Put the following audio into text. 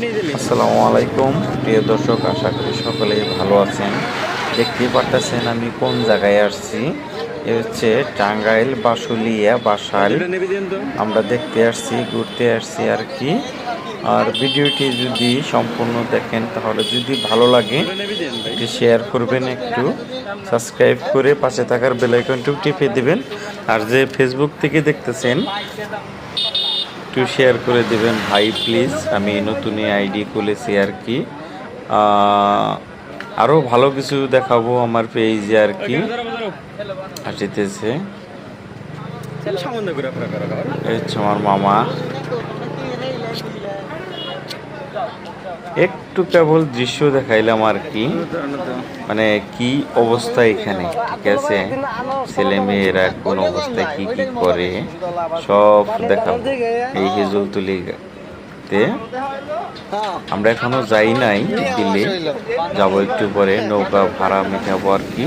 আসসালামু আলাইকুম। প্রিয় দর্শক আশা করি সকলেই ভালো আছেন। দেখতেই পারতেছেন আমি কোন জায়গায় আসছি? এ হচ্ছে টাঙ্গাইল বাসুলিয়া বাসাল। আমরা দেখতে আসছি ঘুরতে আসছি আর কি। আর ভিডিওটি যদি সম্পূর্ণ দেখেন তাহলে যদি ভালো লাগে একটু শেয়ার করবেন একটু সাবস্ক্রাইব করে পাশে থাকার বেলাইকনটু টিপে দেবেন। আর যে ফেসবুক থেকে দেখতেছেন একটু শেয়ার করে দেবেন। ভাই প্লিজ আমি নতুন আইডি খুলেছি আর কি আরও ভালো কিছু দেখাবো আমার পেজে আর কি। আসিতেছে। আমার মামা। একটু কেবল দৃশ্য দেখাইলাম আর কি। মানে কি অবস্থা এখানে, ঠিক আছে? ছেলে মেয়েরা কোন অবস্থায় কি কি করে, সব দেখাবো। এই হেজলতুলিতে আমরা এখনও যাই নাই দিল্লি। যাব একটু পরে, নৌকা ভাড়া মেটাবো আর কি।